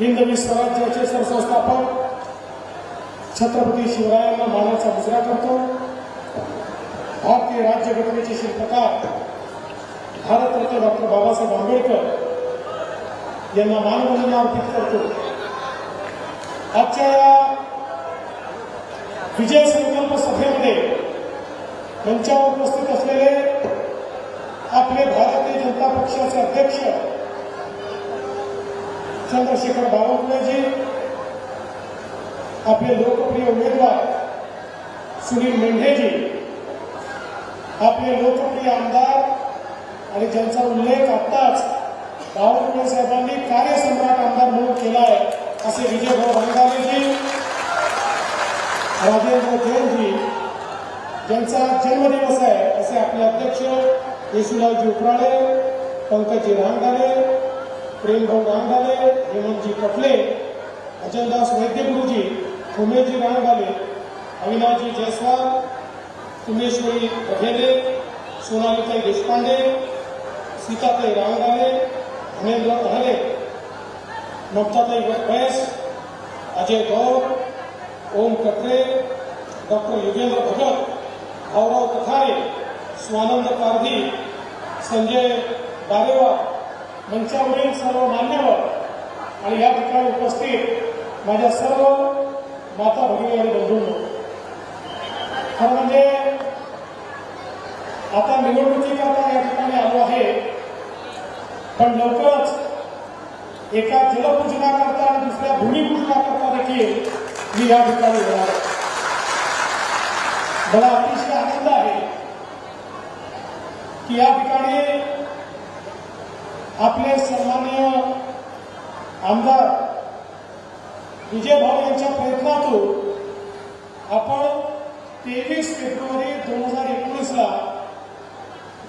हिंदवी स्वराज्याचे सरसंस्थापक छत्रपती शिवरायांना मानाचा मुजरा करतो. भारतीय राज्यघटनेचे शिल्पकार भारतरत्न डॉक्टर बाबासाहेब आंबेडकर यांना मानवंदना अर्पित करतो. आजच्या या विजय संकल्प सभेमध्ये मंचावर उपस्थित असलेले आपले भारतीय जनता पक्षाचे अध्यक्ष चंद्रशेखर बावनकुळेजी आपले लोकप्रिय उमेदवार सुनील मेंढेजी आपले लोकप्रिय आमदार आणि ज्यांचा उल्लेख आत्ताच बावनकुळे साहेबांनी कार्यसम्राट आमदार म्हणून केला आहे असे विजयभाऊ रंगालेजी राजेंद्र जैनजी ज्यांचा जन्मदिवस आहे असे आपले अध्यक्ष येशुलालजी उपराळे पंकजी रांगाले प्रेमभाऊ रांगाले हेमंतजी कटले अजनदास वैद्य गुरुजी उमेशजी रांगाले अविनाशजी जयस्वाल उमेश्वरी बघेले सोनालीताई देशपांडे सीताताई रांगाले धनेंद्र अहले ममताताई वैस अजय गौर ओम कटरे डॉक्टर युगेंद्र भगत भाऊराव कथारे स्वानंद पारधी संजय दारेवा मंचावरील सर्व मान्यवर आणि या ठिकाणी उपस्थित माझ्या सर्व माता भगिनी आणि बंधूंनो. खरं म्हणजे आता निवडणुकीकरता या ठिकाणी आलो आहे. पण लवकरच एका जलपूजनाकरता आणि दुसऱ्या भूमिपूजनाकरता देखील मी या ठिकाणी येणार मला अतिशय आनंद आहे की या ठिकाणी आपले सन्माननीय आमदार विजय भाऊ यांच्या प्रयत्नातून आपण तेवीस फेब्रुवारी दोन हजार एकोणीसला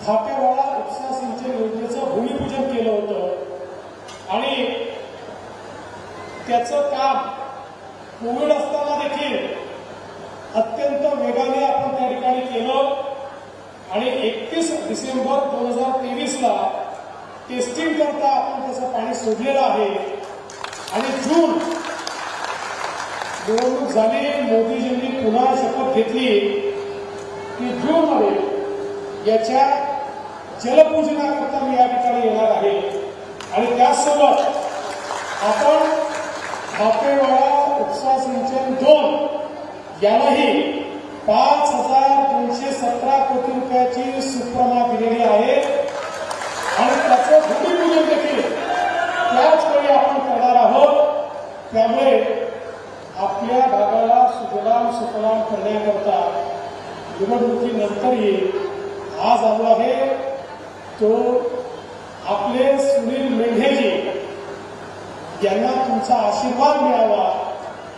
धापेवाडा उपसा सिंचन योजनेचं भूमिपूजन केलं होतं. आणि त्याचं काम कोविड असताना देखील अत्यंत वेगाने आपण त्या ठिकाणी केलं. आणि एकतीस डिसेंबर दोन हजार तेवीसला टेस्टिंग करता आपण त्याचं पाणी सोडलेलं आहे. आणि जून निवडणूक झाली मोदीजींनी पुन्हा शपथ घेतली की जूनमध्ये याच्या जलपूजनाकरता मी या ठिकाणी येणार आहे. आणि त्याचसोबत आपण बापेवाडा उपसा सिंचन दोन यालाही पाच हजार दोनशे सतरा कोटी रुपये सुप्रमा दिलेली आहे आणि त्याचं भूमिपूजन देखील त्याच वेळी आपण करणार आहोत त्यामुळे आपल्या भागाला सुजलाम सुफलाम करण्याकरता निवडणुकीनंतरही आज आलो आहे तो आपले सुनील मेंढेजी यांना तुमचा आशीर्वाद मिळावा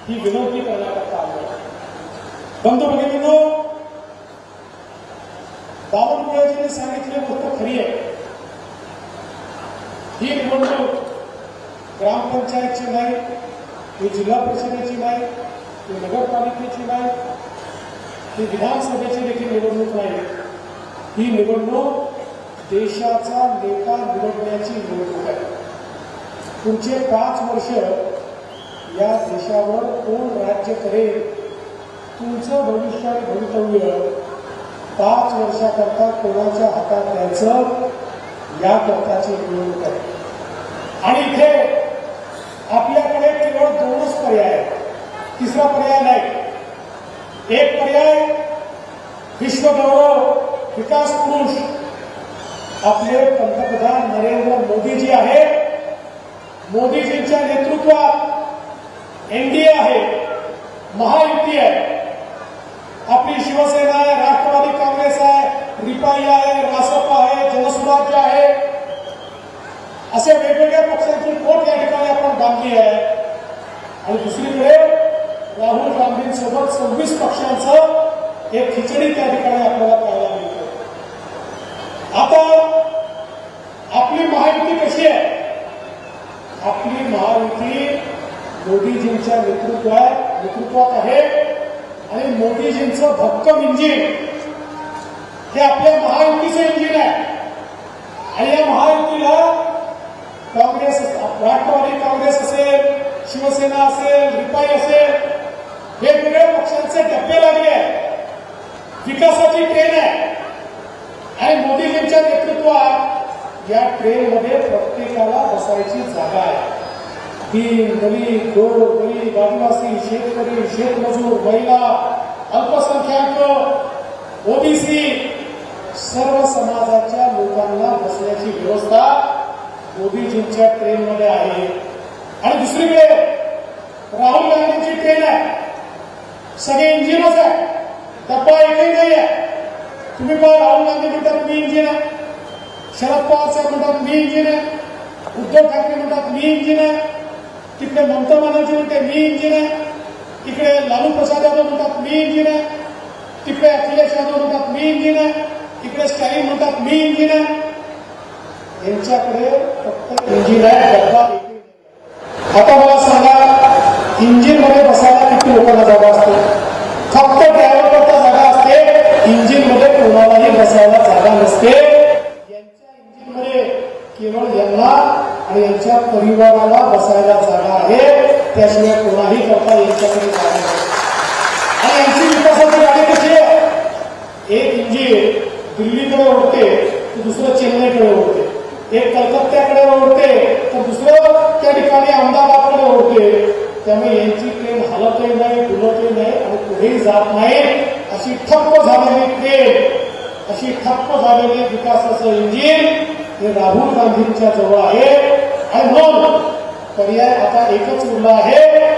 ही विनंती करण्याकरता आलो आहे बंधू भगिनींनो बावनकुळेजींनी सांगितली गोष्ट खरी आहे ही निवडणूक ग्रामपंचायतची नाही ही जिल्हा परिषदेची नाही ही नगरपालिकेची नाही ही विधानसभेची देखील निवडणूक नाही. ही निवडणूक देशाचा नेता निवडण्याची निवडणूक आहे. पुढचे पाच वर्ष या देशावर कोण राज्य करेल तुमचं भविष्य आणि भवितव्य पाच वर्षाकरता कोणाच्या हातात द्यायचं या करताची निवडणूक आहे आणि इथे आपल्याकडे केवळ दोनच पर्याय आहेत. तिसरा पर्याय नाही. एक पर्याय विश्वगौरव विकास पुरुष. आपले पंतप्रधान नरेंद्र मोदीजी आहेत मोदीजींच्या नेतृत्वात एनडीए आहे. महायुती आहे. आपली शिवसेना आहे राष्ट्रवादी काँग्रेस आहे रिपाई आहे रासपा आहे. जनसुराज्य आहे. असे वेगवेगळ्या पक्षांची कोट या ठिकाणी आपण बांधली आहे. आणि दुसरीकडे राहुल गांधींसोबत सव्वीस पक्षांचं एक खिचडी त्या ठिकाणी आपल्याला पाहायला मिळते. आता आपली महायुती कशी आहे? आपली महायुती मोदीजींच्या नेतृत्वात नेतृत्वात आहे. आणि मोदीजींचं भक्कम इंजिन हे आपल्या महायुतीचं इंजिन आहे. आणि या महायुतीला काँग्रेस राष्ट्रवादी काँग्रेस असेल शिवसेना असेल रिपाई असेल वेगवेगळ्या पक्षांचे डब्बे लागले आहेत. विकासाची ट्रेन आहे. आणि मोदीजींच्या नेतृत्वात या ट्रेनमध्ये प्रत्येकाला बसायची जागा आहे. तीन दलित गोर गरीब आदिवासी शेतकरी शेतमजूर महिला अल्पसंख्याक ओबीसी सर्व समाजाच्या लोकांना बसण्याची व्यवस्था मोदीजींच्या ट्रेनमध्ये आहे. आणि दुसरीकडे राहुल गांधींची ट्रेन आहे. सगळे इंजिनच आहे. डब्बा एकही नाही आहे तुम्ही पहा राहुल गांधी म्हणतात मी इंजिन आहे. शरद पवार साहेब म्हणतात मी इंजिन आहे. उद्धव ठाकरे म्हणतात मी इंजिन आहे. तिकडे ममता बनर्जी म्हणते मी इंजिन आहे. तिकडे लालू प्रसाद यादव म्हणतात मी इंजिन आहे. तिकडे अखिलेश यादव म्हणतात मी इंजिन आहे. तिकडे काही म्हणतात मी इंजिनियर यांच्याकडे फक्त इंजिनियर आहे डब्बा आता मला सांगा इंजिनमध्ये बसायला किती लोकांना जागा असते? फक्त ड्रायव्हर करता जागा असते इंजिनमध्ये कोणालाही बसायला जागा नसते. यांच्या इंजिनमध्ये केवळ यांना आणि यांच्या परिवाराला बसायला जागा आहे. त्याशिवाय कोणाही करता यांच्याकडे जागा नाही. आणि यांची विकासाची गाडी कशी आहे? एक इंजिन दिल्लीकडे ओढते तर दुसरं चेन्नईकडे ओढते. एक कलकत्त्याकडे ओढते तर दुसरं त्या ठिकाणी अहमदाबादकडे ओढते. त्यामुळे यांची ट्रेन हलतही नाही डुलतही नाही आणि पुढेही जात नाही. अशी ठप्प झालेली ट्रेन अशी ठप्प झालेली विकासाचं इंजिन हे राहुल गांधींच्या जवळ आहे. आणि म्हणून पर्याय आता एकच उरला आहे.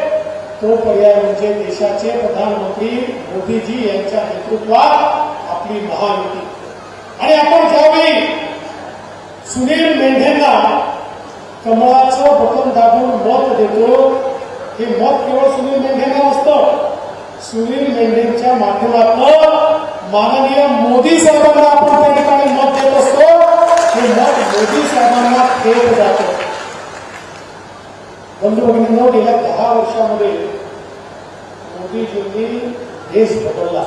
तो पर्याय म्हणजे देशाचे प्रधानमंत्री मोदीजी यांच्या नेतृत्वात आपली महायुती. आणि आपण ज्यावेळी सुनील मेंढेंना कमळाचं बटन दाबून मत देतो हे मत केवळ सुनील मेंढेंना नसतं सुनील मेंढेंच्या माध्यमातून माननीय मोदी साहेबांना आपण त्या ठिकाणी मत देत असतो. हे मत मोदी साहेबांना थेट जातं. बंधू भगिनींनो गेल्या दहा वर्षामध्ये मोदीजींनी देश बदलला.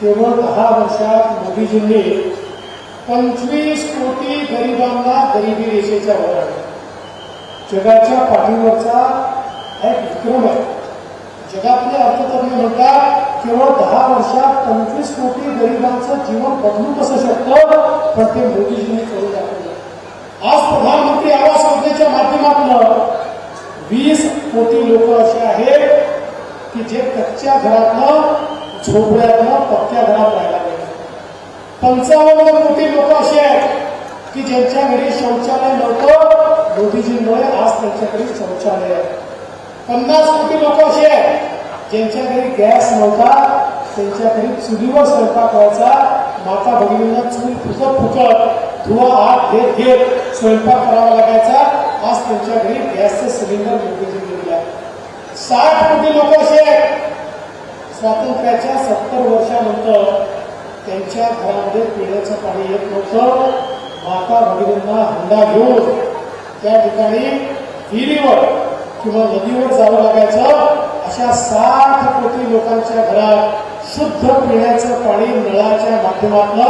केवळ दहा वर्षात मोदीजींनी पंचवीस कोटी गरिबांना गरिबी रेषेच्या वर आणलं. जगाच्या पाठीवरचा हा एक विक्रम आहे. जगातले अर्थतज्ञ म्हणतात केवळ दहा वर्षात पंचवीस कोटी गरिबांचं जीवन बदलू कसं शकतं? पण ते मोदीजींनी करू दाखवलं. आज प्रधानमंत्री आवास योजनेच्या माध्यमातून वीस कोटी लोक असे आहेत की जे कच्च्या घरातनं झोपड्यातनं पक्क्या घरात राहायला पाहिजे पंचावन्न कोटी लोक असे आहेत की ज्यांच्या घरी शौचालय नव्हतं मोदीजींमुळे आज त्यांच्या घरी शौचालय आहे. पन्नास कोटी लोक असे आहेत ज्यांच्या घरी गॅस नव्हता त्यांच्या घरी चुलीवर स्वयंपाक व्हायचा माता भगिनींना चूल फुकत फुकत धुवा हात घेत घेत स्वयंपाक करावा लागायचा. आज त्यांच्या घरी गॅसचं सिलेंडर मोदीजींनी आहे. साठ कोटी लोक असे आहेत स्वातंत्र्याच्या सत्तर वर्षानंतर त्यांच्या घरामध्ये पिण्याचं पाणी येत नव्हतं. माता भगिनींना हंडा घेऊन त्या ठिकाणी विहिरीवर किंवा नदीवर जावं लागायचं. अशा साठ कोटी लोकांच्या घरात शुद्ध पिण्याचं पाणी नळाच्या माध्यमातून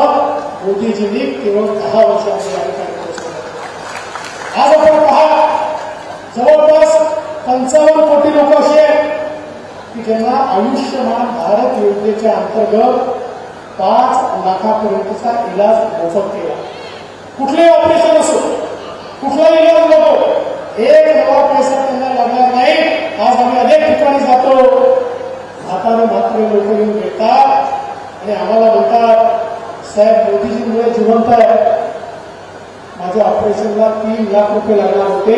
मोदीजींनी केवळ दहा वर्षामध्ये आज आपण पहा जवळपास पंचावन्न कोटी लोक असे आहेत त्यांना ज्यांना आयुष्यमान भारत योजनेच्या अंतर्गत पाच लाखापर्यंतचा इलाज मोफत केला. कुठलेही ऑपरेशन असो कुठलाही इलाज नको एक नवा पैसा त्यांना लागणार नाही. आज आम्ही अनेक ठिकाणी जातो. हाताने मात्र लोक येऊन भेटतात. आणि आम्हाला म्हणतात साहेब मोदीजींमुळे जिवंत आहे. माझ्या ऑपरेशनला तीन लाख रुपये लागणार होते.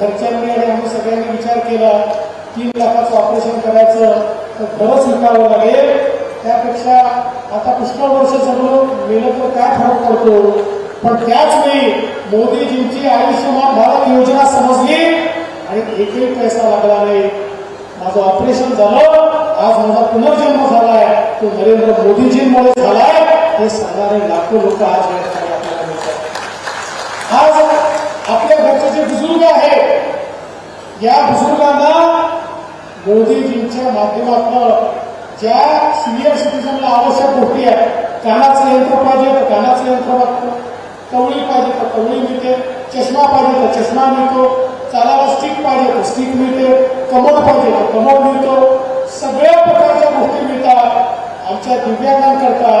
घरच्यांनी आणि आम्ही सगळ्यांनी विचार केला. तीन लाखाचं ऑपरेशन करायचं तर खरंच विकावं लागेल. त्यापेक्षा आता पुष्कळ वर्ष जगलो मेलं तर काय फरक पडतो. पण त्याच वेळी मोदीजींची आयुष्यमान भारत योजना समजली आणि एकही पैसा लागला नाही. माझं ऑपरेशन झालं आज माझा पुनर्जन्म झालाय. तो नरेंद्र मोदीजींमुळे झालाय. हे सांगणारे लाखो लोक आज आज आपल्या घरचे जे बुजुर्ग आहेत या बुजुर्गांना मोदीजींच्या माध्यमातून ज्या सिनियर सिटीजनला आवश्यक गोष्टी आहेत कानाचं यंत्र पाहिजे तर कानाचं यंत्र वागतं कवळी पाहिजे तर कवळी मिळते चष्मा पाहिजे तर चष्मा मिळतो चालायला स्टिक पाहिजे तर स्टिक मिळते कमोड पाहिजे तर कमोड मिळतो. सगळ्या प्रकारच्या गोष्टी मिळतात. आमच्या दिव्यांगांकरता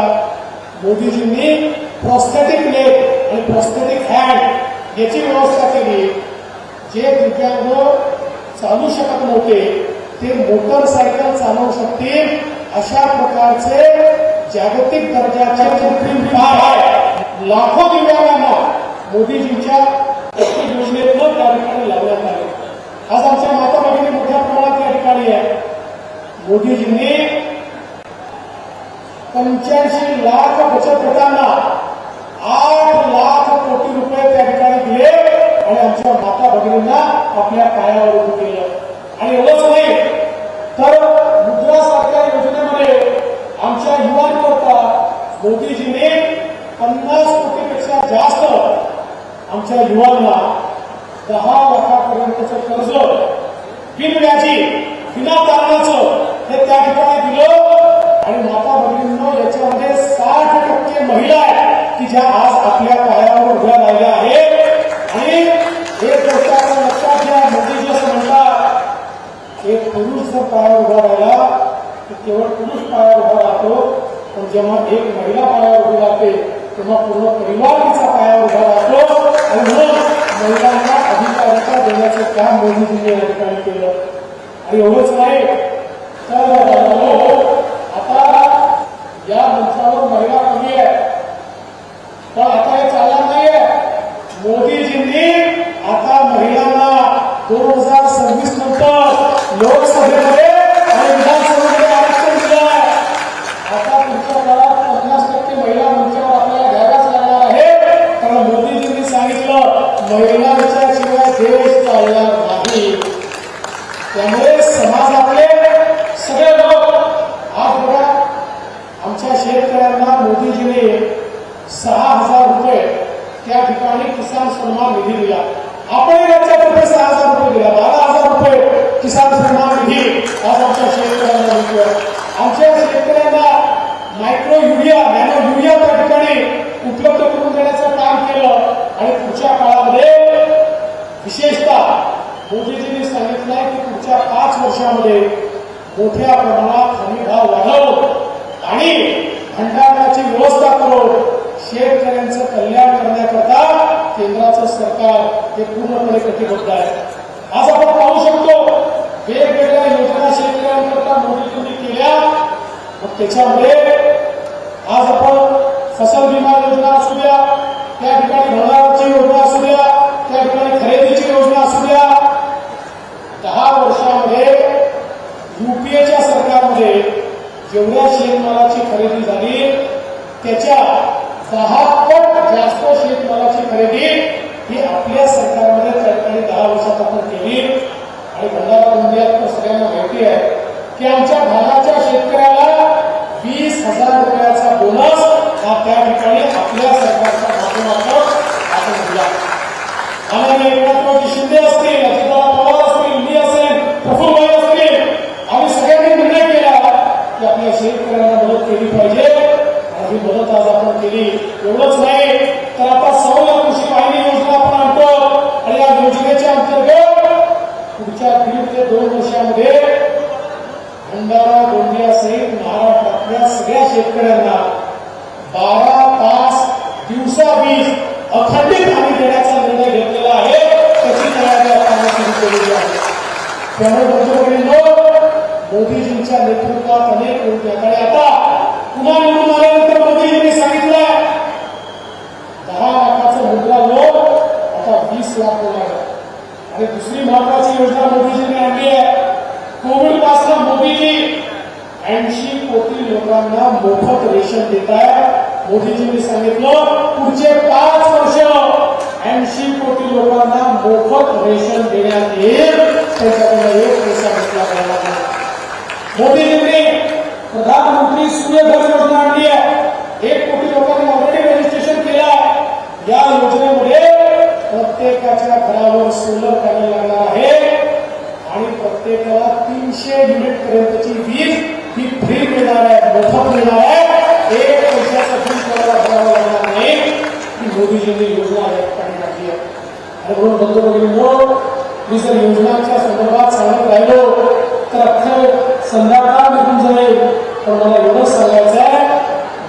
मोदीजींनी प्रॉस्थेटिक लेग आणि प्रॉस्थेटिक हँड याची व्यवस्था केली. जे दिव्यांग चालू शकत नव्हते ते मोटरसायकल चालवू शकतील अशा प्रकारचे जागतिक दर्जाचे कृत्रिम पाय. लाखो दिव्यांगांना मोदीजींच्या योजनेतून त्या ठिकाणी लावण्यात आले. आज आमच्या माता भगिनी मोठ्या प्रमाणात या ठिकाणी आहे मोदीजींनी पंच्याऐंशी लाख बचत गटांना आठ लाख कोटी रुपये त्या ठिकाणी दिले आणि आमच्या माता भगिनींना आपल्या पायावर उभं केलं. आणि एवढंच नाही तर मुद्रा सारख्या योजनेमध्ये आमच्या युवांकरता मोदीजीने पन्नास कोटीपेक्षा जास्त आमच्या युवांना दहा लाखापर्यंतचं कर्ज बिनव्याजी बिना तारणाचं हे त्या ठिकाणी दिलं. आणि माता भगिनींनो याच्यामध्ये साठ टक्के महिला आहेत की ज्या आज आपल्या पायावर उभ्या राहिल्या आहेत. पुरुष पायावर उभा राहिला तर केवळ पुरुष पायावर उभा राहतो. पण जेव्हा एक महिला पायावर उभी राहते तेव्हा पूर्ण परिवार तिचा पायावर उभा राहतो. आणि म्हणून महिलांना अधिकाराचा देण्याचं काम मोदीजींनी या ठिकाणी केलं. आणि एवढंच नाही तर आता या मंचावर महिला कमी आहे पण आता हे चालणार नाहीये. मोदीजींनी आता महिलांना दोन हजार सव्वीस नंतर लोकसभेमध्ये आणि विधानसभेमध्ये आरक्षण दिलं आहे. आता पुढच्या काळात पन्नास टक्के महिला मंचावर आपल्याला घ्यायलाच लागणार आहे. कारण मोदीजींनी सांगितलं महिलांच्या शिवाय देश चालणार नाही त्यामुळे समाजातले सगळे लोक आज बघा आमच्या शेतकऱ्यांना मोदीजीने सहा हजार रुपये त्या ठिकाणी किसान सन्मान निधी दिला आपण राज्यातर्फे सहा हजार रुपये दिला बारा हजार रुपये किसान सन्मान निधी आज आमच्या शेतकऱ्यांना मिळतोय आमच्या शेतकऱ्यांना मायक्रो युरिया नॅनो युरिया त्या ठिकाणी उपलब्ध करून देण्याचं काम केलं आणि पुढच्या काळामध्ये विशेषतः मोदीजींनी सांगितलंय की पुढच्या पाच वर्षामध्ये मोठ्या प्रमाणात हमी भाव वाढवून आणि भंडाराची व्यवस्था करून शेतकऱ्यांचं कल्याण करण्याकरता केंद्राचं सरकार हे पूर्णपणे कटिबद्ध आहे. आज आपण पाहू शकतो वेगवेगळ्या योजना शेतकऱ्यांकरता मोदीजींनी केल्या. मग त्याच्यामुळे आज आपण फसल विमा योजना असू द्या त्या ठिकाणी भंडाराची योजना असू द्या त्या ठिकाणी खरेदीची योजना असू द्या दहा वर्षामध्ये युपीएच्या सरकारमध्ये जेवढ्या शेतमालाची खरेदी झाली त्याच्या दहा पट जास्त शेतमालाची खरेदी ही आपल्या सरकारमध्ये त्या ठिकाणी दहा वर्षात आपण केली आणि भंडारा गोंदियात तर सगळ्यांना माहिती आहे की आमच्या भागाच्या शेतकऱ्याला वीस हजार रुपयाचा बोनस हा त्या ठिकाणी आपल्या सरकारच्या माध्यमातून आपण दिला माननीय एकनाथरावजी शिंदे असतील अजितदादा पवार असतील मी असेल प्रफुल्लभाई असतील आम्ही सगळ्यांनी निर्णय केला की आपल्या शेतकऱ्यांना मदत केली पाहिजे आणि ही मदत आज आपण केली एवढंच नाही तर आता सौर कृषी वाहिनी योजना आपण आणतो आणि या योजनेच्या अंतर्गत पुढच्या दीड ते दोन वर्षामध्ये भंडारा गोंदियासहित महाराष्ट्रातल्या सगळ्या शेतकऱ्यांना बारा तास दिवसा वीज अखंडित हमी देण्याचा निर्णय घेतलेला आहे त्याची तयारी आपण सुरू केलेली आहे त्यामुळे बंधुभगिनींनो मोदीजींच्या नेतृत्वात अनेक योजनाकडे आता पुन्हा निवडून आल्यानंतर मोदीजींनी सांगितलं दहा लाखाचं मुद्रा लोन आता वीस लाख होणार आणि दुसरी महत्वाची योजना मोदीजींनी आणली आहे. कोविडपासून मोदीजी ऐंशी कोटी लोकांना मोफत रेशन देत आहे मोदीजींनी सांगितलं पुढचे पाच वर्ष ऐंशी कोटी लोकांना मोफत रेशन देण्यात येईल. त्याच्याकडे एक पैसा घेतला पाहिजे नाही मोदीजींनी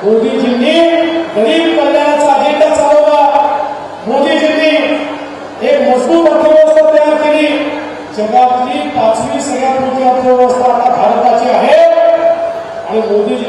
मोदीजींनी गरीब कल्याणाचा अजेंडा चालवला. मोदीजींनी एक मजबूत अर्थव्यवस्था तयार केली. जगातली पाचवी सगळ्यात मोठी अर्थव्यवस्था आता भारताची आहे. आणि मोदीजी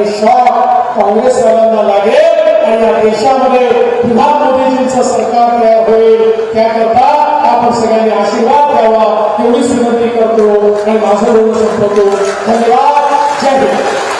आणि शॉक काँग्रेसवाल्यांना लागेल आणि या देशामध्ये पुन्हा मोदीजींचं सरकार तयार होईल. त्याकरता आपण सगळ्यांनी आशीर्वाद द्यावा एवढीच विनंती करतो आणि माझं बोलू संपवतो. धन्यवाद. जय हिंद.